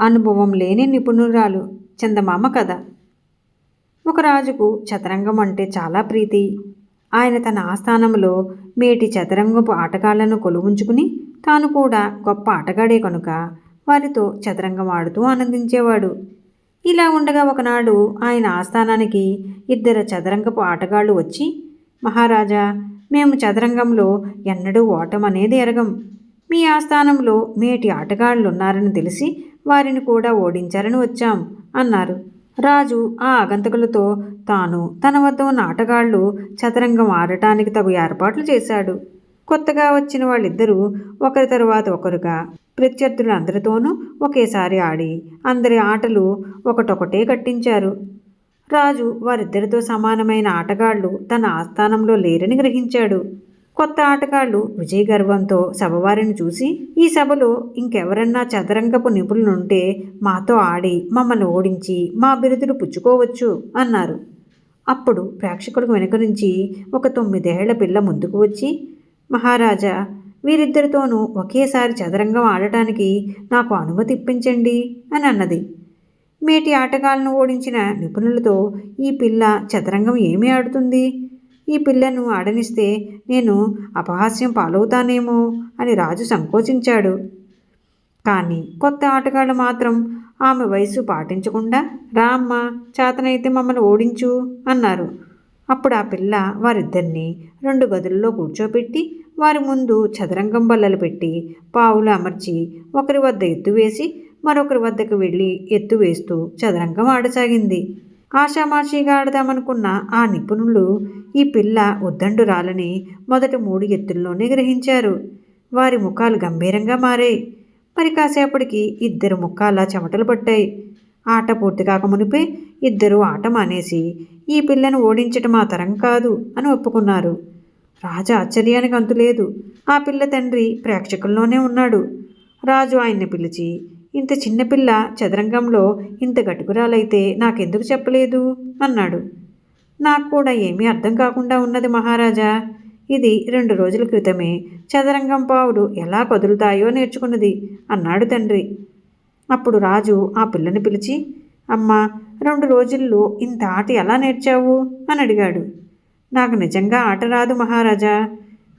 అనుభవం లేని నిపుణురాలు చందమామ కథ. ఒక రాజుకు చదరంగం అంటే చాలా ప్రీతి. ఆయన తన ఆస్థానంలో మేటి చదరంగపు ఆటగాళ్ళను కొలువుంచుకుని తాను కూడా గొప్ప ఆటగాడే కనుక వారితో చదరంగం ఆడుతూ ఆనందించేవాడు. ఇలా ఉండగా ఒకనాడు ఆయన ఆస్థానానికి ఇద్దరు చదరంగపు ఆటగాళ్ళు వచ్చి మహారాజా మేము చదరంగంలో ఎన్నడూ ఓటమనేది ఎరగం. మీ ఆస్థానంలో మేటి ఆటగాళ్ళు ఉన్నారని తెలిసి వారిని కూడా ఓడించాలని వచ్చాం అన్నారు. రాజు ఆ ఆగంతకులతో తాను తన వద్ద ఉన్న ఆటగాళ్ళు చదరంగం ఆడటానికి తగు ఏర్పాట్లు చేశాడు. కొత్తగా వచ్చిన వాళ్ళిద్దరూ ఒకరి తరువాత ఒకరుగా ప్రత్యర్థులందరితోనూ ఒకేసారి ఆడి అందరి ఆటలు ఒకటొకటే కట్టించారు రాజు వారిద్దరితో సమానమైన ఆటగాళ్ళు తన ఆస్థానంలో లేరని గ్రహించాడు. కొత్త ఆటగాళ్ళు విజయ గర్వంతో సభవారిని చూసి ఈ సభలో ఇంకెవరన్నా చదరంగపు నిపుణులుంటే మాతో ఆడి మమ్మల్ని ఓడించి మా బిరుదులు పుచ్చుకోవచ్చు అన్నారు. అప్పుడు ప్రేక్షకులకు వెనుక నుంచి ఒక తొమ్మిదేళ్ళ పిల్ల ముందుకు వచ్చి మహారాజా వీరిద్దరితోనూ ఒకేసారి చదరంగం ఆడటానికి నాకు అనుమతి ఇప్పించండి అని అన్నది. మేటి ఆటగాళ్ళను ఓడించిన నిపుణులతో ఈ పిల్ల చదరంగం ఏమి ఆడుతుంది? ఈ పిల్లను ఆడనిస్తే నేను అపహాస్యం పాలవుతానేమో అని రాజు సంకోచించాడు. కానీ కొత్త ఆటగాళ్ళు మాత్రం ఆమె వయసు పాటించకుండా రామ్మ చేతనైతే మమ్మల్ని ఓడించు అన్నారు. అప్పుడు ఆ పిల్ల వారిద్దరిని రెండు గదుల్లో కూర్చోపెట్టి వారి ముందు చదరంగం బల్లలు పెట్టి పావులు అమర్చి ఒకరి వద్ద ఎత్తు వేసి మరొకరి వద్దకు వెళ్ళి ఎత్తు వేస్తూ చదరంగం ఆడసాగింది. ఆషామాషిగా ఆడదామనుకున్న ఆ నిపుణులు ఈ పిల్ల ఉద్దండురాలని మొదటి మూడు ఎత్తుల్లోనే గ్రహించారు. వారి ముఖాలు గంభీరంగా మారాయి. మరి కాసేపటికి ఇద్దరు ముఖాల చెమటలు పట్టాయి. ఆట పూర్తి కాకమునిపే ఇద్దరు ఆట మానేసి ఈ పిల్లను ఓడించటం మా తరం కాదు అని ఒప్పుకున్నారు. రాజు ఆశ్చర్యానికి అంతులేదు. ఆ పిల్ల తండ్రి ప్రేక్షకుల్లోనే ఉన్నాడు. రాజు ఆయన్ని పిలిచి ఇంత చిన్నపిల్ల చదరంగంలో ఇంత గటుకురాలైతే నాకెందుకు చెప్పలేదు? అన్నాడు. నాకు కూడా ఏమీ అర్థం కాకుండా ఉన్నది మహారాజా. ఇది రెండు రోజుల క్రితమే చదరంగం పావులు ఎలా కదులుతాయో నేర్చుకున్నది అన్నాడు తండ్రి. అప్పుడు రాజు ఆ పిల్లని పిలిచి అమ్మ రెండు రోజుల్లో ఇంత ఆట ఎలా నేర్చావు? అని అడిగాడు. నాకు నిజంగా ఆట రాదు మహారాజా.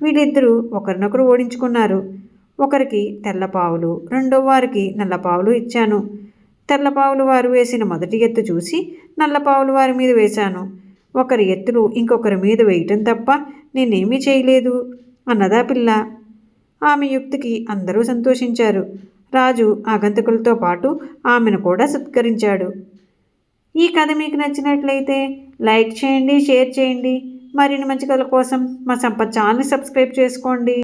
వీళ్ళిద్దరూ ఒకరినొకరు ఓడించుకున్నారు. ఒకరికి తెల్లపావులు రెండో వారికి నల్లపావులు ఇచ్చాను. తెల్లపావులు వారు వేసిన మొదటి ఎత్తు చూసి నల్లపావులు వారి మీద వేశాను. ఒకరి ఎత్తులు ఇంకొకరి మీద వేయటం తప్ప నేనేమీ చేయలేదు అన్నదా పిల్ల? ఆమె యుక్తికి అందరూ సంతోషించారు. రాజు ఆగంతకులతో పాటు ఆమెను కూడా సత్కరించాడు. ఈ కథ మీకు నచ్చినట్లయితే లైక్ చేయండి షేర్ చేయండి. మరిన్ని మంచి కథల కోసం మా సంపత్ ఛానల్ని సబ్స్క్రైబ్ చేసుకోండి.